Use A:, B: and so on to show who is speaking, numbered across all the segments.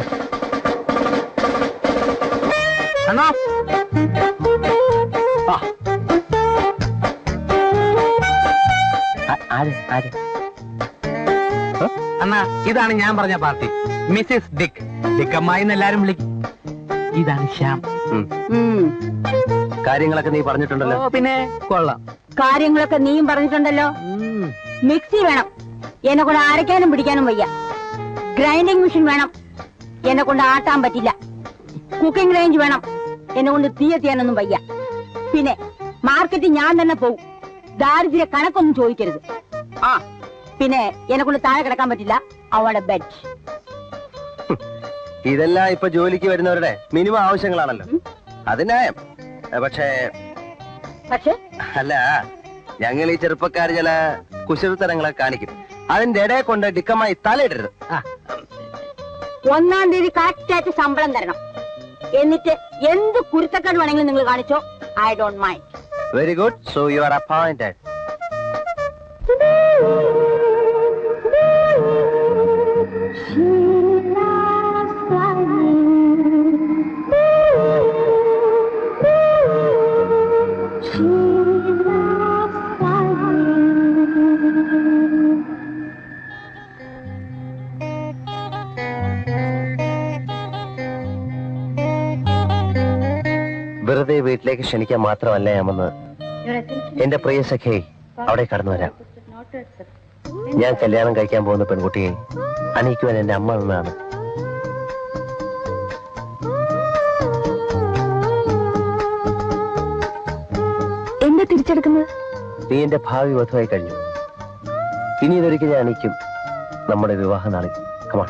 A: അണ്ണാ. ഇതാണ് ഞാൻ പറഞ്ഞ പാർട്ടി. മിസ്സിസ് ഡിക്. ഡിക്കമ്മായി എല്ലാരും വിളിക്കും ഇതാണ് ശ്യാം. കാര്യങ്ങളൊക്കെ നീ പറഞ്ഞിട്ടുണ്ടല്ലോ. പിന്നെ? കൊള്ളാം.
B: കാര്യങ്ങളൊക്കെ നീയും പറഞ്ഞിട്ടുണ്ടല്ലോ. മിക്സി വേണം. എന്നെ കൂടെ അരയ്ക്കാനും പിടിക്കാനും വയ്യ. ഗ്രൈൻഡിങ് മെഷീൻ വേണം. എന്നെ കൊണ്ട് ആട്ടാൻ പറ്റില്ല. കുക്കിംഗ് റേഞ്ച് വേണം. എന്നെ കൊണ്ട് തീയെത്തിയാനൊന്നും വയ്യ. പിന്നെ മാർക്കറ്റിൽ ഞാൻ തന്നെ പോകും ദാരിദ്ര്യ കണക്കൊന്നും ചോദിക്കരുത്. ആ പിന്നെ എന്നെ കൊണ്ട് താഴെ കിടക്കാൻ പറ്റില്ല. അവളുടെ ബെഡ്
A: ഇതെല്ലാം ഇപ്പൊ ജോലിക്ക് വരുന്നവരുടെ മിനിമം ആവശ്യങ്ങളാണല്ലോ.
B: ഉം.
A: പക്ഷേ ന്യായം. പക്ഷേ
B: പക്ഷെ?
A: അല്ല ഞങ്ങൾ ഈ ചെറുപ്പക്കാർ ചില കുശലത്തരങ്ങളൊക്കെ കാണിക്കും. അതിന്റെ ഇടയെ കൊണ്ട് ഡിക്കമായി തലയിടരുത്. ആ,
B: ഒന്നാം തീയതി കറക്റ്റായിട്ട് ശമ്പളം തരണം. എന്നിട്ട് എന്ത് കുരുത്തക്കേട് വേണമെങ്കിലും നിങ്ങൾ കാണിച്ചോ? I don't mind
A: very good so you are appointed വീട്ടിലേക്ക് ക്ഷണിക്കാൻ മാത്രമല്ല ഞാൻ വന്നത് എന്റെ പ്രിയ സഖേ അവിടെ കടന്നു വരാം. ഞാൻ കല്യാണം കഴിക്കാൻ പോകുന്ന പെൺകുട്ടിയെ അണിയിക്കുവാൻ എന്റെ അമ്മ നിന്നാണ്.
B: എന്താ തിരിച്ചെടുക്കുന്നത്?
A: നീ എന്റെ ഭാവി വധുവായി കഴിഞ്ഞു. ഇനി ഇതൊരിക്കൽ ഞാൻ അണിയിക്കും നമ്മുടെ വിവാഹ നാളിൽ കമാ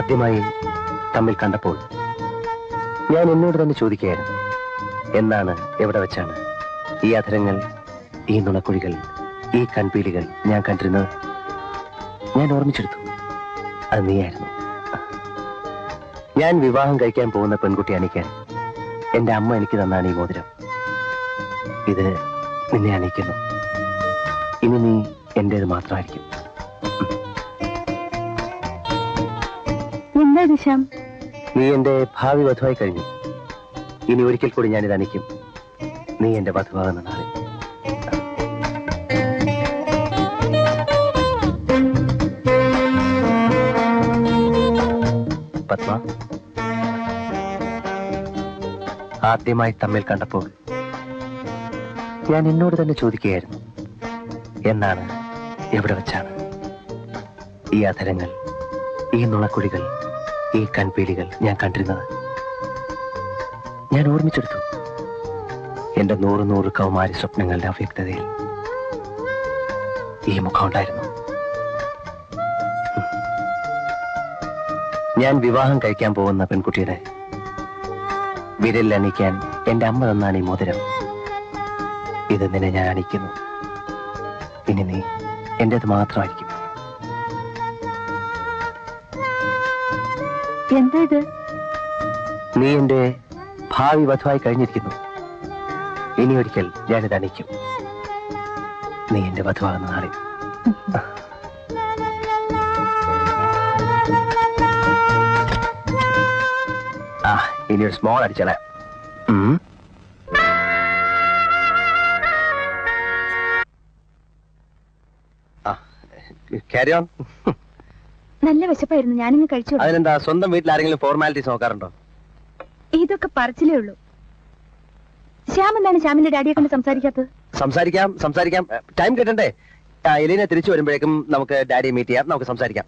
A: ആദ്യമായി തമ്മിൽ കണ്ടപ്പോൾ ഞാൻ എന്നോട് തന്നെ ചോദിക്കുകയായിരുന്നു. എന്നാണ് എവിടെ വെച്ചാണ് ഈ അധരങ്ങൾ ഈ നുണക്കുഴികൾ ഈ കൺപീലികൾ ഞാൻ കണ്ടിരുന്നത്? ഞാൻ ഓർമ്മിച്ചെടുത്തു. അത് നീയായിരുന്നു. ഞാൻ വിവാഹം കഴിക്കാൻ പോകുന്ന പെൺകുട്ടി അണിക്കാൻ എന്റെ അമ്മ എനിക്ക് തന്നാണ് ഈ മോതിരം. ഇത് നിന്നെ അണിയിക്കുന്നു. ഇനി നീ എന്റേത് മാത്രമായിരിക്കും.
B: എന്താ ദിശാം
A: നീ എന്റെ ഭാവി വധുവായി കഴിഞ്ഞു. ഇനി ഒരിക്കൽ കൂടി ഞാനിത് അണിക്കും. നീ എന്റെ വധുവാകുന്ന നാളിൽ പത്മ ആദ്യമായി തമ്മിൽ കണ്ടപ്പോൾ ഞാൻ എന്നോട് തന്നെ ചോദിക്കുകയായിരുന്നു. എന്നാണ് എവിടെ വെച്ചാണ് ഈ അധരങ്ങൾ ഈ നുണക്കുഴികൾ ഈ കൺപീലികൾ ഞാൻ കണ്ടിരുന്നത്. ഞാൻ ഓർമ്മിച്ചെടുത്തു. എന്റെ നൂറ് നൂറ് കൗമാരി സ്വപ്നങ്ങളുടെ അവ്യക്തതയിൽ ഈ മുഖം ഉണ്ടായിരുന്നു. ഞാൻ വിവാഹം കഴിക്കാൻ പോകുന്ന പെൺകുട്ടിയുടെ വിരലിൽ അണിക്കാൻ എന്റെ അമ്മ തന്നാണ് ഈ മോതിരം. ഇത് നിന്നെ ഞാൻ അണിക്കുന്നു. ഇനി നീ എന്റേത് മാത്രമായിരിക്കും.
B: എന്താ
A: നീ എന്റെ ഭാവി വധുവായി കഴിഞ്ഞിരിക്കുന്നു. ഇനി ഒരിക്കൽ ഞാനിത് അണിക്കും നീ എന്റെ വധുവാകുന്ന നാളെ ഇനി ഒരു സ്മോൾ അടിച്ചള. ക്യാരി ഓൺ
B: നല്ല വിശപ്പായിരുന്നു. ഞാനിങ്ങ് കഴിച്ചു
A: അതിനെന്താ സ്വന്തം വീട്ടിൽ ആരെങ്കിലും ഫോർമാലിറ്റീസ് നോക്കാറുണ്ടോ?
B: ഇതൊക്കെ പറച്ചിലേ ഉള്ളൂ. ശ്യാം എന്താണ് ശ്യാമിന്റെ ഡാഡിയെ കണ്ട് സംസാരിക്കാത്തത്?
A: സംസാരിക്കാം സംസാരിക്കാം. ടൈം കിട്ടണ്ടേ? എലീനെ തിരിച്ചു വരുമ്പോഴേക്കും നമുക്ക് ഡാഡിയെ മീറ്റ് ചെയ്യാം. നമുക്ക് സംസാരിക്കാം.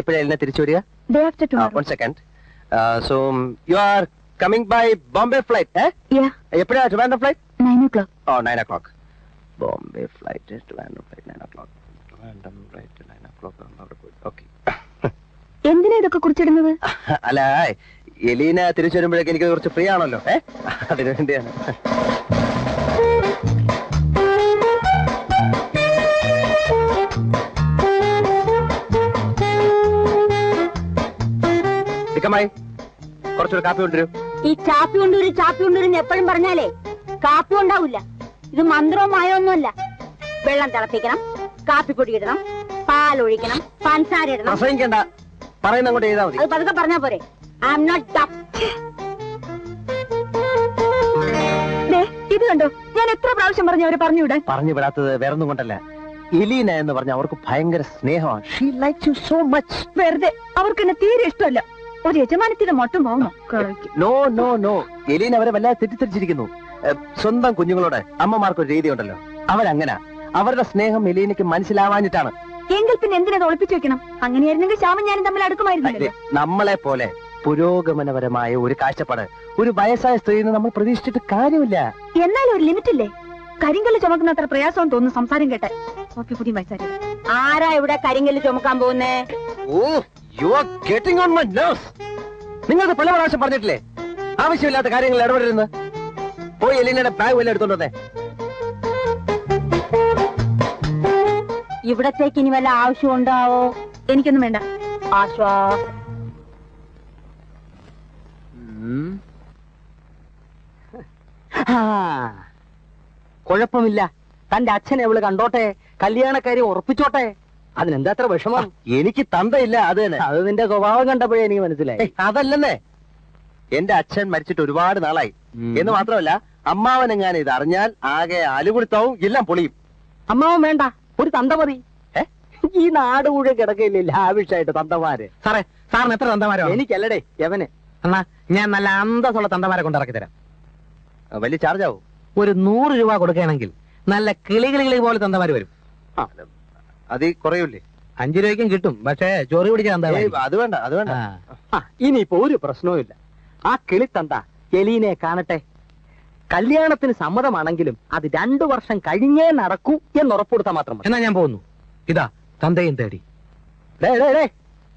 A: എപ്പോഴാണ് എലീന തിരിച്ചു വരിക?
B: Day after
A: one second so you are coming by Bombay flight
B: yeah
A: എപ്പോഴാ Trivandrum flight
B: nine o'clock
A: oh nine o'clock Bombay flight Trivandrum flight nine o'clock
B: എന്തിനാ ഇതൊക്കെ കുറിച്ചിടുന്നത്?
A: അല്ല എലീന തിരിച്ചു വരുമ്പോഴേക്ക് എനിക്ക് കുറച്ച് ഫ്രീ ആണല്ലോ. ഏ? അതിനു വേണ്ടിയാണ്. കുറച്ചൊരു കാപ്പി കൊണ്ടുവരും.
B: ഈ ചാപ്പി കൊണ്ടുവരും ചാപ്പി കൊണ്ടുവരും എപ്പോഴും പറഞ്ഞാലേ കാപ്പി ഉണ്ടാവില്ല. ഇത് മന്ത്രവും മായൊന്നുമല്ല വെള്ളം തിളപ്പിക്കണം. കാപ്പിപ്പൊടി ഇടണം പാലൊഴിക്കണം പഞ്ചസാര ഇടണം.
A: പ്രസംഗിക്കണ്ട. പറയുന്ന അങ്ങോട്ട് ചെയ്താൽ മതി.
B: അത് പതുക്കെ പറഞ്ഞാ പോരെ. ഐ എം നോട്ട് ഇത് കണ്ടോ? ഞാൻ എത്ര പ്രാവശ്യം പറഞ്ഞു അവരെ പറഞ്ഞു വിടാൻ?
A: പറഞ്ഞു വിടാത്തത് വേറൊന്നും കൊണ്ടല്ല. എലീന എന്ന് പറഞ്ഞ അവർക്ക് ഭയങ്കര സ്നേഹമാണ്. She like you so much
B: വെറുതെ. അവർക്ക് എന്നെ തീരെ ഇഷ്ടമല്ല. ഒരു യജമാനത്തിന്റെ മൊട്ടും പോകുന്നു
A: നോ നോ നോ എലീന അവരെ വല്ലാതെ തെറ്റിദ്ധരിച്ചിരിക്കുന്നു. സ്വന്തം കുഞ്ഞുങ്ങളോട് അമ്മമാർക്ക് ഒരു രീതി ഉണ്ടല്ലോ. അവരങ്ങനെ. അവരുടെ സ്നേഹം എലീനയ്ക്ക് മനസ്സിലാവാഞ്ഞിട്ടാണ്.
B: എങ്കിൽ പിന്നെ എന്തിനത് ഒളിപ്പിച്ചു വെക്കണം? അങ്ങനെയായിരുന്നെങ്കിൽ ശ്യാമൻ ഞാനും തമ്മിൽ അടുക്കുമായിരുന്നു
A: നമ്മളെ പോലെ പുരോഗമനപരമായ ഒരു കാഴ്ചപ്പാട് ഒരു വയസ്സായ സ്ത്രീയിൽ നമ്മൾ പ്രതീക്ഷിച്ചിട്ട് കാര്യമില്ല.
B: എന്നാലും ഒരു ലിമിറ്റ് ഇല്ലേ കരിങ്കല്ല് ചുമക്കുന്ന അത്ര പ്രയാസം തോന്നുന്നു സംസാരം കേട്ടെ. വയസ്സാരി ആരാ ഇവിടെ കരിങ്കല്ല് ചുമക്കാൻ പോകുന്നേ?
A: ഓ you are getting on my nerves നിങ്ങൾക്ക് പല പ്രാവശ്യം പറഞ്ഞിട്ടില്ലേ? ആവശ്യമില്ലാത്ത കാര്യങ്ങൾ ഇടപെടരുന്ന് പോയി എലീനയുടെ ബാഗ് വല്ല എടുത്തോണ്ട്
B: ഇവിടത്തേക്ക് ഇനി വല്ല ആവശ്യം ഉണ്ടാവോ? എനിക്കൊന്നും വേണ്ട. ആശ്വാ
C: കുഴപ്പമില്ല. തന്റെ അച്ഛനെ അവൾ കണ്ടോട്ടെ. കല്യാണക്കാരി ഉറപ്പിച്ചോട്ടെ. അതിനെന്താ അത്ര വിഷമം?
A: എനിക്ക് തന്തയില്ല അത് തന്നെ.
C: അത് നിന്റെ സ്വഭാവം കണ്ടപ്പോഴേ എനിക്ക് മനസ്സിലായി.
A: അതല്ലെന്നേ. എന്റെ അച്ഛൻ മരിച്ചിട്ട് ഒരുപാട് നാളായി. എന്ന് മാത്രമല്ല അമ്മാവനെങ്ങാനും ഇത് അറിഞ്ഞാൽ ആകെ അലുകുളിത്താവും എല്ലാം പൊളിയും.
C: അമ്മാവൻ വേണ്ട. ഒരു തന്ത മതി ഈ നാട് മുഴുവൻ കിടക്കയില്ലേ ലാവിഷായിട്ട് തന്തമാര്.
D: സാറേ സാറിന് എത്ര തന്തമാരോ?
C: എനിക്കല്ലടേ യവന്.
D: എന്നാ ഞാൻ നല്ല അന്തസ്സുള്ള തന്തമാരെ കൊണ്ടിറക്കി തരാം.
A: വലിയ ചാർജ് ആവും
D: ഒരു നൂറ് രൂപ കൊടുക്കുകയാണെങ്കിൽ നല്ല കിളി കിളി കിളി പോലെ തന്തമാര് വരും.
A: അത് കുറയൂലേ
D: അഞ്ചു രൂപയ്ക്കും കിട്ടും പക്ഷേ ചോറി പിടിച്ച തന്ത
A: അത് വേണ്ട അത് വേണ്ട.
C: ഇനിയിപ്പോ ഒരു പ്രശ്നവും ഇല്ല ആ കിളി കിളിത്തന്ത എലീനെ കാണട്ടെ. കല്യാണത്തിന് സമ്മതമാണെങ്കിലും അത് രണ്ടു വർഷം കഴിഞ്ഞേ നടക്കൂ എന്ന് ഉറപ്പുകൊടുത്താൽ മാത്രം
D: എന്നാ ഞാൻ പോകുന്നു. ഇതാ തന്തയും തേടി.
C: ഡേ, ഡേ, ഡേ.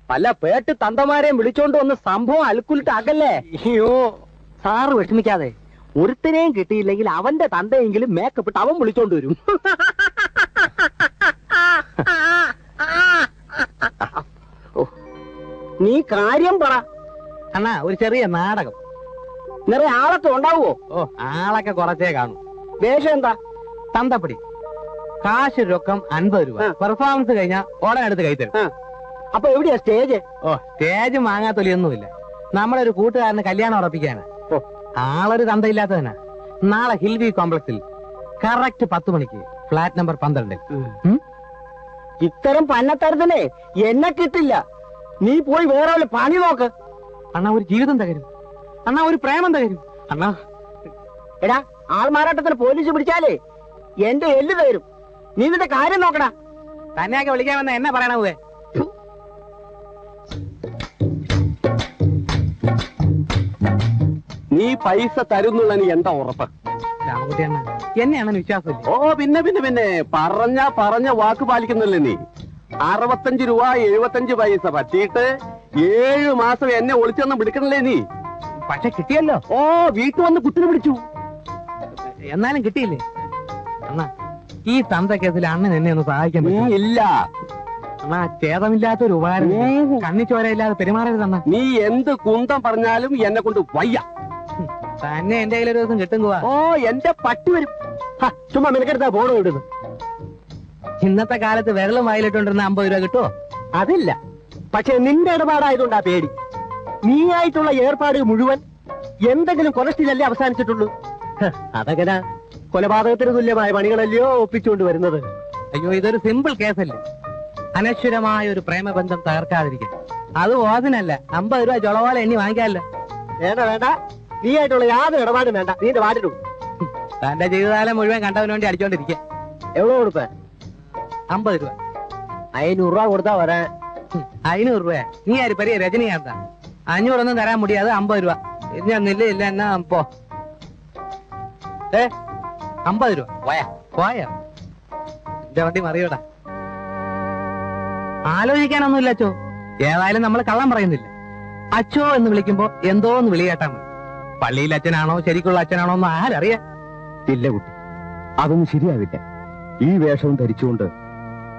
C: പല പേട്ട് തന്തമാരെയും വിളിച്ചോണ്ട് വന്ന് സംഭവം അൽക്കുലിട്ട് അകല്ലേ? അയ്യോ സാറ് വിഷമിക്കാതെ. ഒരുത്തനെയും കിട്ടിയില്ലെങ്കിൽ അവന്റെ തന്തയെങ്കിലും മേക്കപ്പ് ഇട്ട് അവൻ വിളിച്ചോണ്ട് വരും. ഓ, നീ കാര്യം പറ.
D: അണ്ണാ ഒരു ചെറിയ നാടകം.
C: നിറയെ ആളൊക്കെ ഉണ്ടാവുമോ
D: ഓ ആളൊക്കെ കുറച്ചേ കാണും.
C: വേഷം എന്താ?
D: തന്തപ്പടി. കാശ് രൊക്കം അൻപത് രൂപ.
C: ആ.
D: പെർഫോമൻസ് കഴിഞ്ഞാൽ ഉടനെ എടുത്ത് കൈ തരും.
C: ആ. അപ്പൊ എവിടെയാ സ്റ്റേജ്
D: ഓ സ്റ്റേജ് മാങ്ങാത്തൊലിയൊന്നുമില്ല നമ്മളൊരു ഒരു കൂട്ടുകാരന് കല്യാണം ഉറപ്പിക്കാനാ
C: ഓ.
D: ആളൊരു തന്തയില്ലാത്തവനാ. നാളെ ഹിൽവി കോംപ്ലക്സിൽ കറക്റ്റ് പത്ത് മണിക്ക് ഫ്ലാറ്റ് നമ്പർ പന്ത്രണ്ടിൽ ഉം?
C: ഇത്തരം പന്നത്തരത്തിനെ എന്നെ കിട്ടില്ല. നീ പോയി വേറെ വല്ല പണി നോക്ക്.
D: അണ്ണാ ഒരു ജീവിതം തകരും. അണ്ണാ ഒരു പ്രേമം തകരും അണ്ണാ.
C: എടാ ആൾമാറാട്ടത്തിന് പോലീസ് പിടിച്ചാലേ എന്റെ എല്ല് തരും നീ നിന്റെ കാര്യം നോക്കടാ.
D: തന്നെയൊക്കെ വിളിക്കാൻ വന്ന എന്നെ പറയണവേ
C: നീ പൈസ തരുന്നുള്ള നീ എന്താ ഉറപ്പ്?
D: എന്നെയാണ് വിശ്വാസം
C: ഓ പിന്നെ പിന്നെ പിന്നെ. പറഞ്ഞ പറഞ്ഞ വാക്ക് പാലിക്കുന്നില്ലേ നീ? അറുപത്തഞ്ച് രൂപ എഴുപത്തഞ്ച് പൈസ പറ്റിയിട്ട് ഏഴു മാസം എന്നെ ഒളിച്ചൊന്നും വിളിക്കണല്ലേ നീ?
D: പക്ഷെ കിട്ടിയല്ലോ.
C: ഓ വീട്ടു വന്ന് കുത്തിനെ പിടിച്ചു.
D: എന്നാലും കിട്ടിയില്ലേ? അണ്ണാ ഈ തന്ത കേസിൽ അണ്ണൻ എന്നെ ഒന്ന് സഹായിക്കാൻ പറ്റുമോ?
C: ഇല്ല.
D: അണ്ണാ ഛേദമില്ലാത്ത ഒരു ഉപകാരം
C: ഉം.
D: കണ്ണി ചോരയില്ലാതെ പെരുമാറരുത് അണ്ണാ.
C: നീ എന്ത് കുന്തം പറഞ്ഞാലും എന്നെ കൊണ്ട് വയ്യ.
D: തന്നെ എന്റെ കയ്യിൽ ഒരു ദിവസം കിട്ടും പോവാ
C: ഓ എന്റെ പട്ടി വരും. ഹ, ചുമ്മാ നിനക്കെടുത്താ പോണോ ഇടുന്നു
D: ഇന്നത്തെ കാലത്ത് വിരലും വായിലിട്ടുണ്ടിരുന്ന അമ്പത് രൂപ കിട്ടുമോ
C: അതില്ല. പക്ഷെ നിന്റെ ഇടപാടായതുകൊണ്ടാ പേടി. നീയായിട്ടുള്ള ഏർപ്പാട് മുഴുവൻ എന്തെങ്കിലും കൊലസ്റ്റിലല്ലേ അവസാനിച്ചിട്ടുള്ളൂ? അതങ്ങനെ കൊലപാതകത്തിന് തുല്യമായ പണികളല്ലയോ ഒപ്പിച്ചുകൊണ്ട് വരുന്നത്.
D: അയ്യോ ഇതൊരു സിമ്പിൾ കേസല്ലേ? അനശ്വരമായ ഒരു പ്രേമബന്ധം തകർക്കാതിരിക്കും അത് ഓതിനല്ല അമ്പത് രൂപ ചുളപോലെ എണ്ണി വാങ്ങിക്കാമല്ലോ
C: വേണ്ട വേണ്ട. നീയായിട്ടുള്ള യാതൊരു ഇടപാടും വേണ്ട. നീന്റെ വാടിടും
D: തന്റെ ജീവിതകാലം മുഴുവൻ കണ്ടവന് വേണ്ടി അടിച്ചോണ്ടിരിക്കുക
C: എവിടെ കൊടുപ്പേ
D: അമ്പത് രൂപ.
C: അയ്നൂറ് രൂപ കൊടുത്താ വരാൻ.
D: അയിനൂറ് രൂപ നീ ആര് പരിയ രജനികാന്താ. അഞ്ഞൂറൊന്നും തരാൻ മുടിയാതെ അമ്പത് രൂപ. ഇനി ഞാൻ നില്ല ഇല്ല എന്നാ പോ. ഏ അമ്പത് രൂപ. പോയാ? പോയാ? എന്റെ വണ്ടി മറിയോടാ. ആലോചിക്കാനൊന്നുമില്ല അച്ചോ. ഏതായാലും നമ്മൾ കള്ളം പറയുന്നില്ല. അച്ചോ എന്ന് വിളിക്കുമ്പോ എന്തോ എന്ന് വിളി കേട്ടാ മതി പള്ളിയിൽ അച്ഛനാണോ ശരിക്കുള്ള അച്ഛനാണോ എന്ന് ആരറിയാ?
C: ഇല്ല കുട്ടി. അതൊന്നും ശരിയാവില്ല. ഈ വേഷവും ധരിച്ചുകൊണ്ട്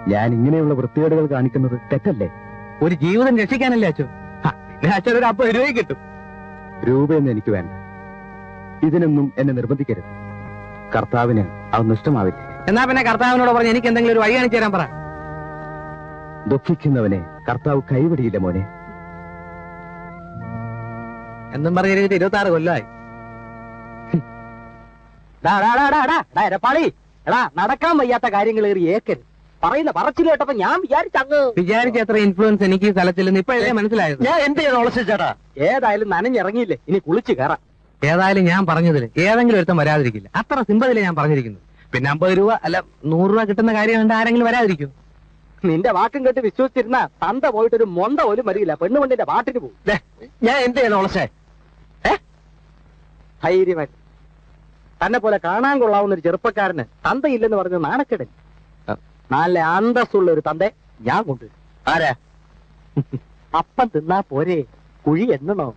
C: ഞാൻ ഇങ്ങനെയുള്ള വൃത്തികേടുകൾ കാണിക്കുന്നത് തെറ്റല്ലേ?
D: ഒരു ജീവിതം രക്ഷിക്കാനല്ലേ പിന്നെ അച്ഛൻ ഒരു അപ്പൊ രൂപ കിട്ടും.
C: രൂപയൊന്നും എനിക്ക് വേണ്ട. ഇതിനൊന്നും എന്നെ നിർബന്ധിക്കരുത്. കർത്താവിന് അതൊന്നും ഇഷ്ടമാവില്ല
D: എന്നാ പിന്നെ കർത്താവിനോട് പറഞ്ഞ് എനിക്ക് എന്തെങ്കിലും ഒരു വഴി കാണിച്ചു തരാൻ പറ.
C: ദുഃഖിക്കുന്നവനെ കർത്താവ് കൈവിടിയില്ല മോനെ.
D: എന്നും പറഞ്ഞിട്ട് ഇരുപത്തി ആറ് കൊല്ലമായി
C: നടക്കാൻ വയ്യാത്ത കാര്യങ്ങൾ ഏറി ഏക്കരുത് പറയുന്ന പറച്ചിൽ കേട്ടപ്പോ ഞാൻ വിചാരിച്ചങ്ങ്
D: വിചാരിച്ച അത്ര ഇൻഫ്ലുവൻസ് എനിക്ക് ഈ സ്ഥലത്തിൽ ഇപ്പോഴല്ലേ മനസ്സിലായത്?
C: ഞാൻ എന്ത് ചെയ്യണം ഏതായാലും നനഞ്ഞിറങ്ങിയില്ലേ? ഇനി കുളിച്ച് കയറാം.
D: ഏതായാലും ഞാൻ പറഞ്ഞതിൽ ഏതെങ്കിലും ഒരുത്തം വരാതിരിക്കില്ല. അത്ര സിമ്പതിലെ ഞാൻ പറഞ്ഞിരിക്കുന്നു. പിന്നെ അമ്പത് രൂപ അല്ല നൂറ് രൂപ കിട്ടുന്ന കാര്യം കണ്ട് ആരെങ്കിലും വരാതിരിക്കും.
C: നിന്റെ വാക്കും കേട്ട് വിശ്വസിച്ചിരുന്ന തന്ത പോയിട്ട് ഒരു മൊന്ത പോലും വരില്ല. പെണ്ണുകൊണ്ടിന്റെ പാട്ടിന് പോകും. ഞാൻ എന്ത് ചെയ്യണം ഏ? ധൈര്യമായി തന്നെ പോലെ കാണാൻ കൊള്ളാവുന്ന ഒരു ചെറുപ്പക്കാരന് തന്തയില്ലെന്ന് പറഞ്ഞ് നാണക്കെടൽ നല്ല അന്തസ്സുള്ള ഒരു തന്റെ ഞാൻ കൊണ്ട് ആരാ? അപ്പം തിന്നാ പോരെ കുഴി എണ്ണണോ?